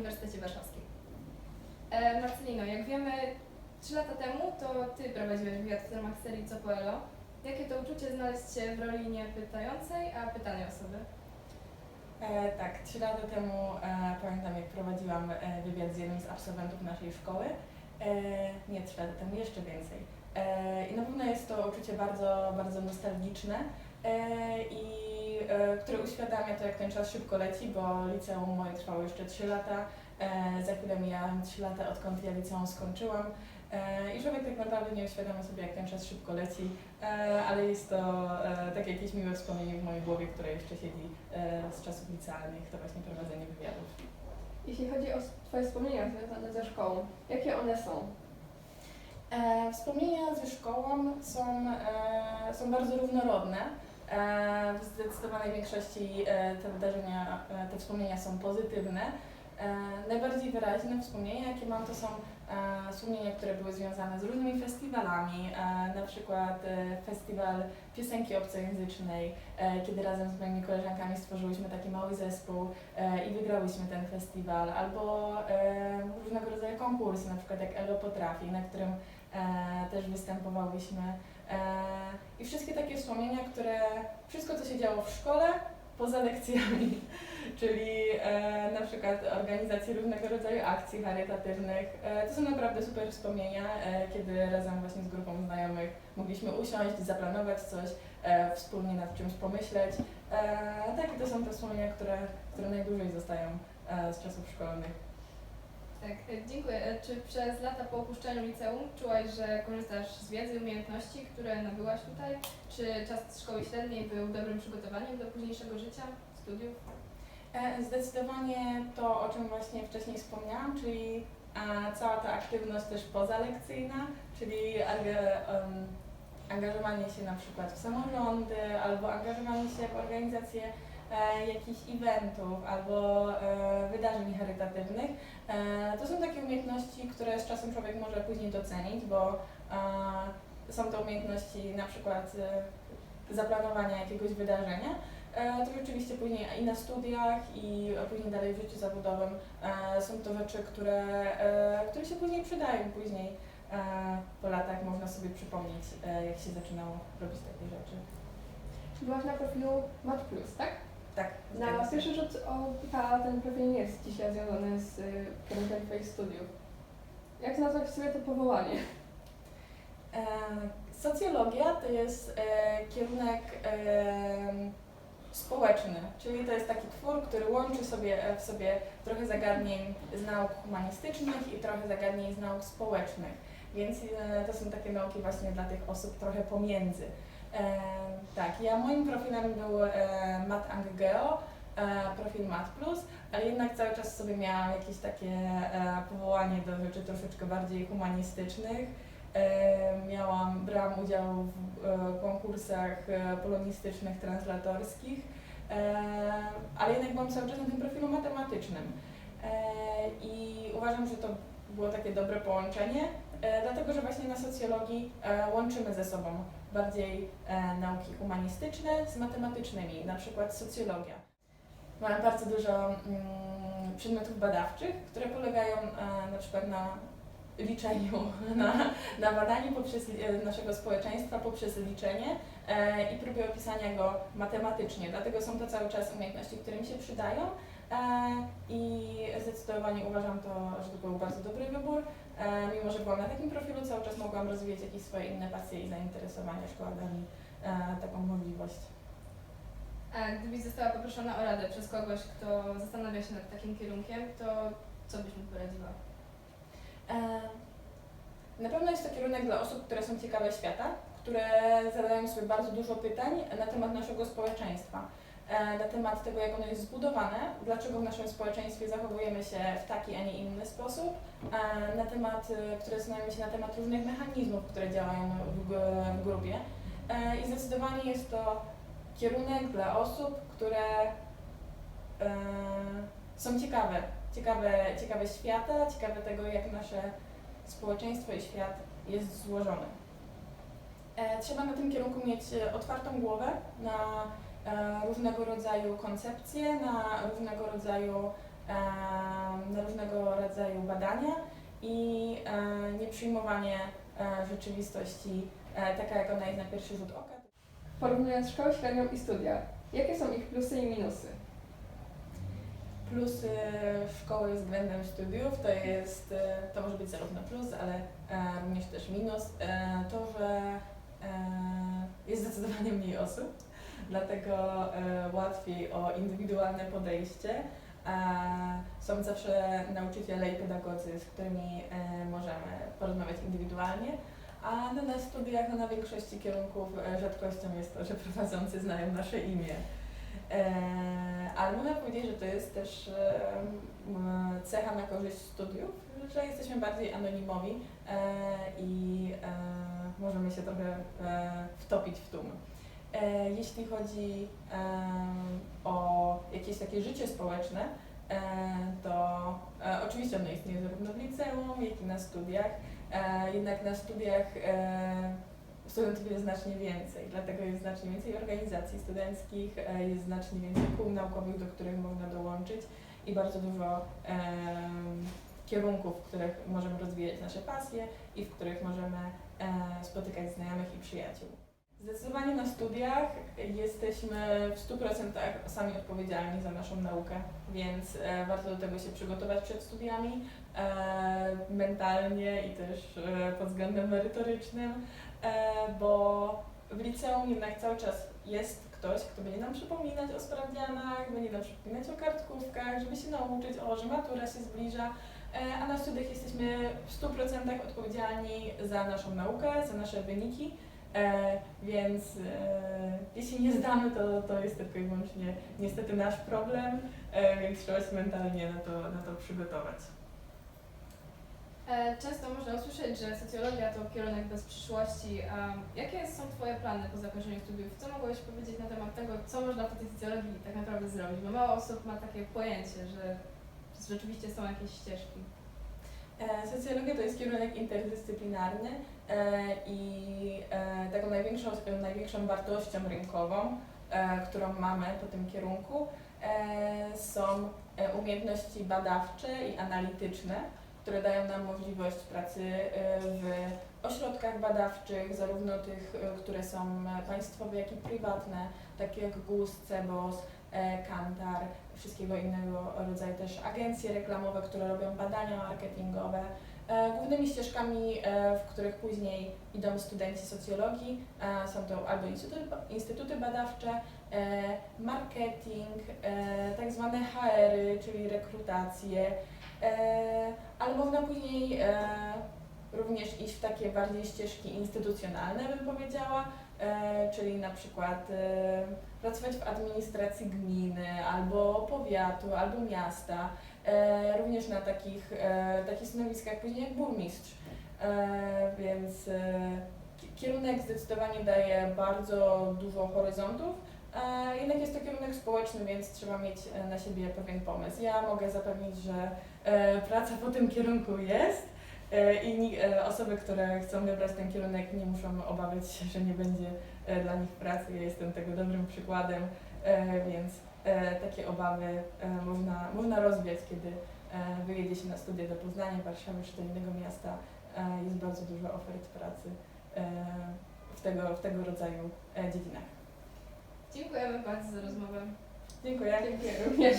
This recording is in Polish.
Uniwersytecie Warszawskim. E, Marcelino, jak wiemy, 3 lata temu to Ty prowadziłeś wywiad w ramach serii Co. Jakie to uczucie znaleźć się w roli nie pytającej, a pytanej osoby? E, tak, trzy lata temu e, pamiętam, jak prowadziłam e, wywiad z jednym z absolwentów naszej szkoły. E, nie trzy lata temu, jeszcze więcej. E, I na pewno jest to uczucie bardzo, bardzo nostalgiczne i e, które uświadamia to, jak ten czas szybko leci, bo liceum moje trwało jeszcze trzy lata. E, za chwilę miałam trzy lata, odkąd ja liceum skończyłam. E, I człowiek tak naprawdę nie uświadamia sobie, jak ten czas szybko leci, e, ale jest to e, takie jakieś miłe wspomnienie w mojej głowie, które jeszcze siedzi e, z czasów licealnych, to właśnie prowadzenie wywiadów. Jeśli chodzi o Twoje wspomnienia związane ze szkołą, jakie one są? E, wspomnienia ze szkołą są, e, są bardzo różnorodne. E, w zdecydowanej większości e, te wydarzenia, e, te wspomnienia są pozytywne. Najbardziej wyraźne wspomnienia, jakie mam, to są wspomnienia, które były związane z różnymi festiwalami, na przykład festiwal piosenki obcojęzycznej, kiedy razem z moimi koleżankami stworzyłyśmy taki mały zespół i wygrałyśmy ten festiwal, albo różnego rodzaju konkursy, na przykład jak Elo Potrafi, na którym też występowałyśmy. I wszystkie takie wspomnienia, które, wszystko co się działo w szkole, poza lekcjami, czyli e, na przykład organizację różnego rodzaju akcji charytatywnych. E, to są naprawdę super wspomnienia, e, kiedy razem właśnie z grupą znajomych mogliśmy usiąść, zaplanować coś, e, wspólnie nad czymś pomyśleć. E, tak, i to są te wspomnienia, które, które najdłużej zostają e, z czasów szkolnych. Tak, e, dziękuję. E, Czy przez lata po opuszczeniu liceum czułaś, że korzystasz z wiedzy i umiejętności, które nabyłaś tutaj? Czy czas szkoły średniej był dobrym przygotowaniem do późniejszego życia, studiów? E, Zdecydowanie to, o czym właśnie wcześniej wspomniałam, czyli cała ta aktywność też pozalekcyjna, czyli angażowanie się na przykład w samorządy albo angażowanie się w organizację e, jakichś eventów albo e, wydarzeń charytatywnych. E, to są takie umiejętności, które z czasem człowiek może później docenić, bo są to umiejętności na przykład zaplanowania jakiegoś wydarzenia, To rzeczywiście później i na studiach, i później dalej w życiu zawodowym są to rzeczy, które, które się później przydają. Później po latach można sobie przypomnieć, jak się zaczynało robić takie rzeczy. Byłaś na profilu Mat Plus, tak? Tak, Na zgadza się. pierwszy rzut oka ten nie jest dzisiaj związany z y, kierunkiem Twoich studiów. Jak nazwać sobie to powołanie? E, Socjologia to jest e, kierunek e, społeczny, czyli to jest taki twór, który łączy sobie e, w sobie trochę zagadnień z nauk humanistycznych i trochę zagadnień z nauk społecznych. Więc e, to są takie nauki właśnie dla tych osób trochę pomiędzy. Tak, ja moim profilem był e, Mat Ang Geo, e, profil Mat Plus, ale jednak cały czas sobie miałam jakieś takie e, powołanie do rzeczy troszeczkę bardziej humanistycznych. E, miałam, brałam udział w konkursach polonistycznych, translatorskich, ale jednak byłam cały czas na tym profilu matematycznym. I uważam, że to było takie dobre połączenie, dlatego że właśnie na socjologii e, łączymy ze sobą bardziej e, nauki humanistyczne z matematycznymi, na przykład socjologia. Mamy bardzo dużo mm, przedmiotów badawczych, które polegają e, na przykład na liczeniu, na, na badaniu poprzez, e, naszego społeczeństwa poprzez liczenie e, i próbie opisania go matematycznie. Dlatego są to cały czas umiejętności, które mi się przydają e, i zdecydowanie uważam to, że to był bardzo dobry wybór. E, mimo, że byłam na takim profilu, cały czas mogłam rozwijać jakieś swoje inne pasje i zainteresowania. Szkoła da mi e, taką możliwość. A gdybyś została poproszona o radę przez kogoś, kto zastanawia się nad takim kierunkiem, to co byś mu poradziła? E, Na pewno jest to kierunek dla osób, które są ciekawe świata, które zadają sobie bardzo dużo pytań na temat naszego społeczeństwa, na temat tego, jak ono jest zbudowane, dlaczego w naszym społeczeństwie zachowujemy się w taki, a nie inny sposób, e, na temat, e, które zastanawiają się na temat różnych mechanizmów, które działają w, grupie. E, I zdecydowanie jest to kierunek dla osób, które e, są ciekawe, ciekawe, ciekawe świata, ciekawe tego, jak nasze społeczeństwo i świat jest złożony. E, trzeba na tym kierunku mieć e, otwartą głowę na e, różnego rodzaju koncepcje, na różnego rodzaju na różnego rodzaju badania i e, nieprzyjmowanie e, rzeczywistości e, taka, jak ona jest na pierwszy rzut oka. Porównując szkołę średnią i studia, jakie są ich plusy i minusy? Plusy szkoły względem studiów to jest, e, to może być zarówno plus, ale e, również też minus, e, to, że e, jest zdecydowanie mniej osób, dlatego e, łatwiej o indywidualne podejście. Są zawsze nauczyciele i pedagodzy, z którymi e, możemy porozmawiać indywidualnie, a no, na studiach no, na większości kierunków e, rzadkością jest to, że prowadzący znają nasze imię. Ale można powiedzieć, że to jest też cecha na korzyść studiów, że jesteśmy bardziej anonimowi i możemy się trochę wtopić w tłum. E, jeśli chodzi o jakieś takie życie społeczne, e, to e, oczywiście ono istnieje zarówno w liceum, jak i na studiach. Jednak na studiach studentów jest znacznie więcej, dlatego jest znacznie więcej organizacji studenckich, jest znacznie więcej kół naukowych, do których można dołączyć i bardzo dużo kierunków, w których możemy rozwijać nasze pasje i w których możemy spotykać znajomych i przyjaciół. Zdecydowanie na studiach jesteśmy w 100% sami odpowiedzialni za naszą naukę, więc e, warto do tego się przygotować przed studiami e, mentalnie i też e, pod względem merytorycznym, bo w liceum jednak cały czas jest ktoś, kto będzie nam przypominać o sprawdzianach, będzie nam przypominać o kartkówkach, żeby się nauczyć, o, że matura się zbliża, a na studiach jesteśmy w 100% odpowiedzialni za naszą naukę, za nasze wyniki. E, więc e, jeśli nie zdamy, to, to jest tylko i wyłącznie niestety nasz problem, e, więc trzeba się mentalnie na to, na to przygotować. E, Często można usłyszeć, że socjologia to kierunek bez przyszłości. A jakie są Twoje plany po zakończeniu studiów? Co mogłeś powiedzieć na temat tego, co można po tej socjologii tak naprawdę zrobić? Bo mało osób ma takie pojęcie, że rzeczywiście są jakieś ścieżki. E, Socjologia to jest kierunek interdyscyplinarny e, i e, taką największą, największą wartością rynkową, którą mamy po tym kierunku, są umiejętności badawcze i analityczne, które dają nam możliwość pracy w ośrodkach badawczych, zarówno tych, które są państwowe, jak i prywatne, takie jak GUS, CEBOS, Kantar, wszystkiego innego rodzaju też agencje reklamowe, które robią badania marketingowe. E, Głównymi ścieżkami, e, w których później idą studenci socjologii, e, są to albo instytuty, badawcze, e, marketing, e, tak zwane HR-y, czyli rekrutacje, e, ale można później e, również iść w takie bardziej ścieżki instytucjonalne, bym powiedziała, e, czyli na przykład e, pracować w administracji gminy, albo powiatu, albo miasta, e, również na takich, e, takich stanowiskach później jak burmistrz. E, więc e, ki- kierunek zdecydowanie daje bardzo dużo horyzontów, e, jednak jest to kierunek społeczny, więc trzeba mieć e, na siebie pewien pomysł. Ja mogę zapewnić, że e, praca po tym kierunku jest. E, I e, osoby, które chcą wybrać ten kierunek, nie muszą obawiać się, że nie będzie e, dla nich pracy. Ja jestem tego dobrym przykładem, więc takie obawy można, można rozwiać, kiedy wyjedzie się na studia do Poznania, Warszawy czy do innego miasta. Jest bardzo dużo ofert pracy w, tego, w tego rodzaju dziedzinach. Dziękujemy bardzo za rozmowę. Dziękuję. Dziękuję również.